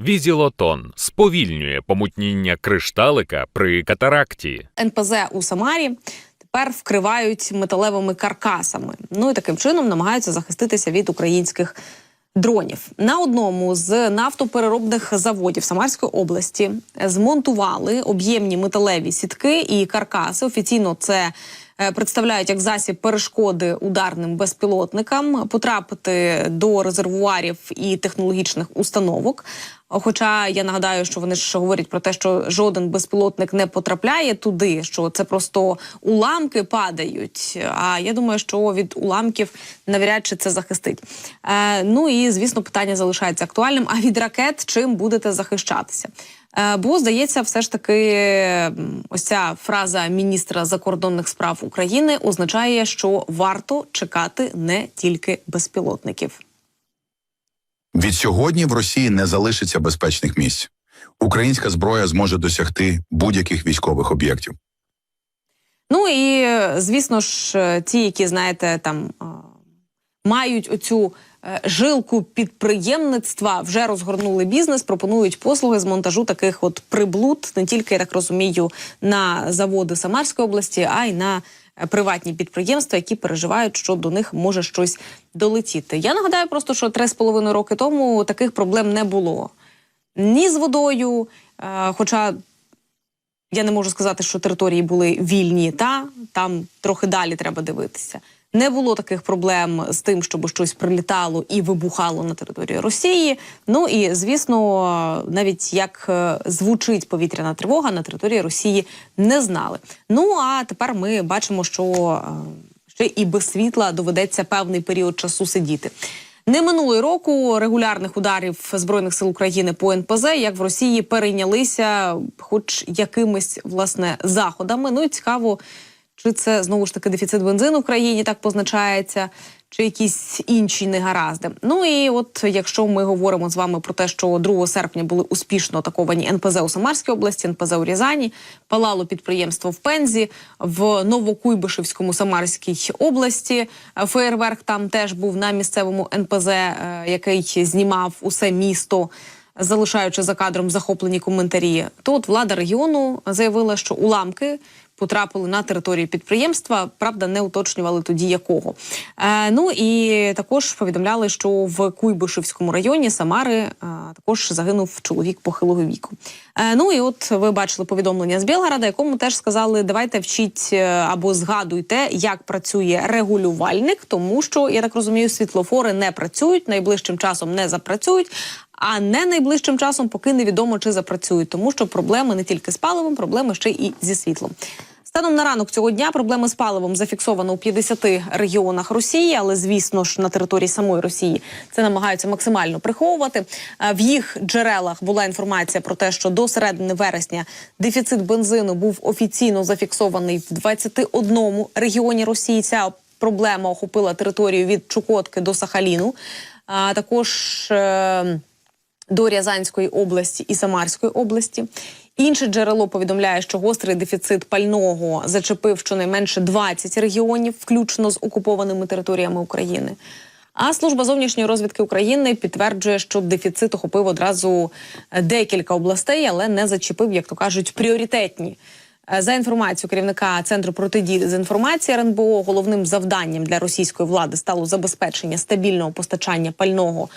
Візілотон сповільнює помутніння кришталика при катаракті. НПЗ у Самарі тепер вкривають металевими каркасами. Ну і таким чином намагаються захиститися від українських дронів. На одному з нафтопереробних заводів Самарської області змонтували об'ємні металеві сітки і каркаси. Офіційно це е, представляють як засіб перешкоди ударним безпілотникам потрапити до резервуарів і технологічних установок. Хоча я нагадаю, що вони ж говорять про те, що жоден безпілотник не потрапляє туди, що це просто уламки падають. А я думаю, що від уламків навряд чи це захистить. Е, ну і звісно, питання залишається актуальним. А від ракет чим будете захищатися? Е, Бо здається, все ж таки, ось ця фраза міністра закордонних справ України означає, що варто чекати не тільки безпілотників. Від сьогодні в Росії не залишиться безпечних місць. Українська зброя зможе досягти будь-яких військових об'єктів. Ну і звісно ж, е, ті, які знаєте, там мають оцю е, жилку підприємництва, вже розгорнули бізнес, пропонують послуги з монтажу таких от приблуд, не тільки я так розумію, на заводи Самарської області, а й на приватні підприємства, які переживають, що до них може щось долетіти. Я нагадаю просто, що три з половиною роки тому таких проблем не було ні з водою, е, хоча я не можу сказати, що території були вільні, та там трохи далі треба дивитися. Не було таких проблем з тим, щоб щось прилітало і вибухало на території Росії. Ну і звісно, навіть як е, звучить повітряна тривога на території Росії не знали. Ну а тепер ми бачимо, що е, ще і без світла доведеться певний період часу сидіти. Не минулого року регулярних ударів збройних сил України по НПЗ, як в Росії, перейнялися, хоч якимись власне заходами. Ну і цікаво, чи це знову ж таки дефіцит бензину в країні так позначається, чи якісь інші негаразди. Ну і от якщо ми говоримо з вами про те, що 2 серпня були успішно атаковані НПЗ у Самарській області, НПЗ у Рязані, палало підприємство в Пензі, в Новокуйбишевському Самарській області. Феєрверк там теж був на місцевому НПЗ, е, який знімав усе місто. Залишаючи за кадром захоплені коментарі, то влада регіону заявила, що уламки потрапили на територію підприємства. Правда, не уточнювали тоді якого. Е, ну і також повідомляли, що в Куйбишевському районі Самари е, також загинув чоловік похилого віку. Е, ну і от ви бачили повідомлення з Білгорода, якому теж сказали: давайте вчіть е, або згадуйте, як працює регулювальник, тому що я так розумію, світлофори не працюють найближчим часом не запрацюють. А не найближчим часом, поки невідомо чи запрацюють, тому що проблеми не тільки з паливом, проблеми ще і зі світлом. Станом на ранок цього дня проблеми з паливом зафіксовано у 50 регіонах Росії, але звісно ж на території самої Росії це намагаються максимально приховувати. Е, В їх джерелах була інформація про те, що до середини вересня дефіцит бензину був офіційно зафіксований в 21 регіоні Росії. Ця проблема охопила територію від Чукотки до Сахаліну. А також е, до Рязанської області і Самарської області. Інше джерело повідомляє, що гострий дефіцит пального зачепив щонайменше 20 регіонів, включно з окупованими територіями України. А служба зовнішньої розвідки України підтверджує, що дефіцит охопив одразу е, декілька областей, але не зачепив, як то кажуть, пріоритетні. Е, За інформацією керівника центру протидії дезінформації РНБО, головним завданням для російської влади стало забезпечення стабільного постачання пального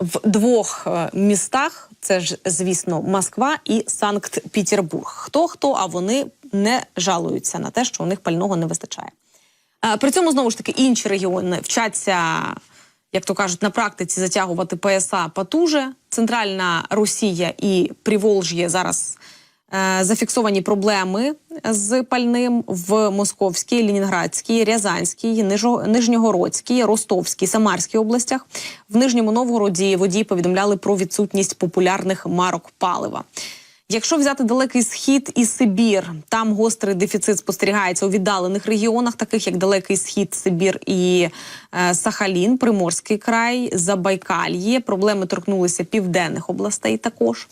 в двох е, містах. Це ж, звісно, Москва і Санкт-Петербург. Хто хто, а вони не жалуються на те, що у них пального не вистачає. Е, При цьому знову ж таки інші регіони вчаться, як то кажуть, на практиці затягувати пояса потуже. Центральна Росія і Приволжє зараз зафіксовані проблеми з пальним в Московській, Лінінградській, Рязанській, Нижньогородській, Ростовській, Самарській областях. В Нижньому Новгороді водії повідомляли про відсутність популярних марок палива. Якщо взяти далекий схід і Сибір, там гострий дефіцит спостерігається у віддалених регіонах, таких як Далекий Схід, Сибір і е, Сахалін, Приморський край, Забайкальє. Проблеми торкнулися південних областей також.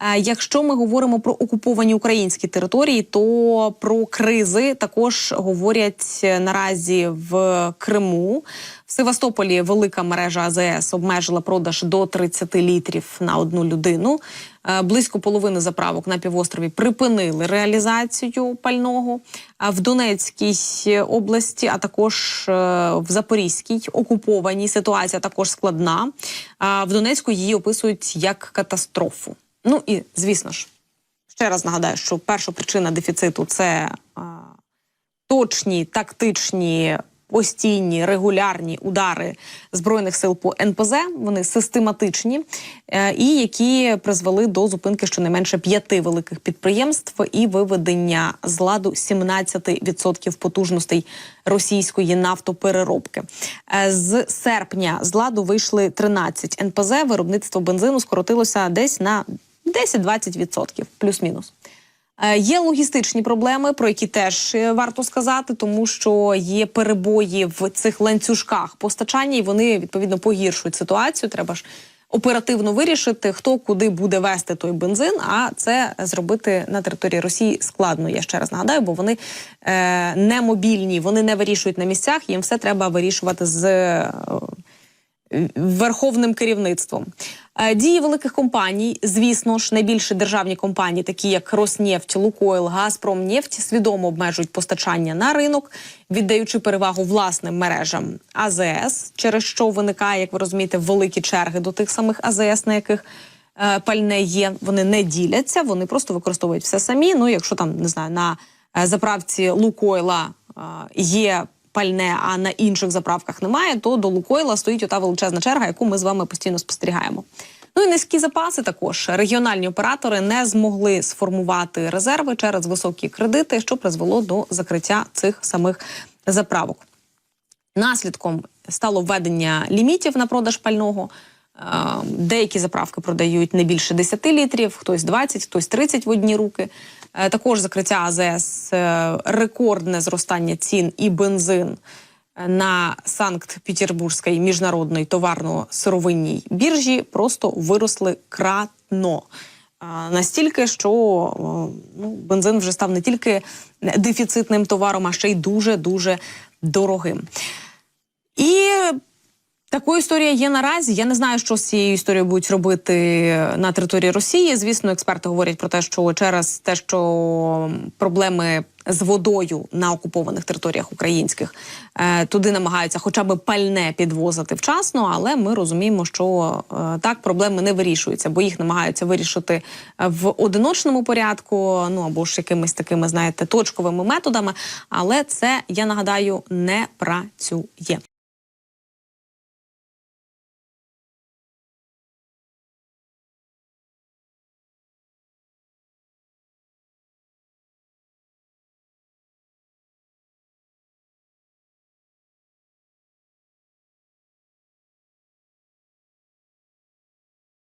Е, Якщо ми говоримо про окуповані українські території, то про кризи також говорять е, наразі в Криму. В Севастополі велика мережа АЗС обмежила продаж до 30 літрів на одну людину. Е, Близько половини заправок на півострові припинили реалізацію пального. В Донецькій області, а також в Запорізькій окупованій ситуація також складна. В Донецьку її описують як катастрофу. Ну і звісно ж, ще раз нагадаю, що перша причина дефіциту це а, точні, тактичні, постійні, регулярні удари збройних сил по НПЗ. Вони систематичні е, і які призвели до зупинки щонайменше п'яти великих підприємств і виведення з ладу 17% потужностей російської нафтопереробки. Е, З серпня з ладу вийшли 13 НПЗ. Виробництво бензину скоротилося десь на 10-20%, плюс-мінус. Е, Є логістичні проблеми, про які теж е, варто сказати, тому що є перебої в цих ланцюжках постачання, і вони відповідно погіршують ситуацію. Треба ж оперативно вирішити, хто куди буде вести той бензин. А це зробити на території Росії складно. Я ще раз нагадаю, бо вони е, не мобільні, вони не вирішують на місцях. Їм все треба вирішувати з. Верховним керівництвом. Е, Дії великих компаній, звісно ж, найбільші державні компанії, такі як Роснефть, Лукойл, Газпромнефть, свідомо обмежують постачання на ринок, віддаючи перевагу власним мережам АЗС, через що виникає, як ви розумієте, великі черги до тих самих АЗС, на яких е, пальне є. Вони не діляться, вони просто використовують все самі. Ну, якщо там не знаю, на е, заправці Лукойла е, є пальне, а на інших заправках немає, то до Лукойла стоїть ота величезна черга, яку ми з вами постійно спостерігаємо. Ну і низькі запаси також регіональні оператори не змогли сформувати резерви через високі кредити, що призвело до закриття цих самих заправок. Наслідком стало введення лімітів на продаж пального. Е, Деякі заправки продають не більше 10 літрів, хтось 20, хтось 30 в одні руки. Е, Також закриття АЗС, е, рекордне зростання цін і бензин е, на Санкт-Петербурзькій міжнародній товарно-сировинній біржі просто виросли кратно. Настільки, що ну, бензин вже став не тільки дефіцитним товаром, а ще й дуже дуже дорогим. І Такою історія є наразі. Я не знаю, що з цією історією будуть робити на території Росії. Звісно, експерти говорять про те, що через те, що проблеми з водою на окупованих територіях українських е, туди намагаються, хоча б пальне підвозити вчасно, але ми розуміємо, що е, так проблеми не вирішуються, бо їх намагаються вирішити в одиночному порядку, ну або ж якимись такими, знаєте, точковими методами. Але це я нагадаю не працює.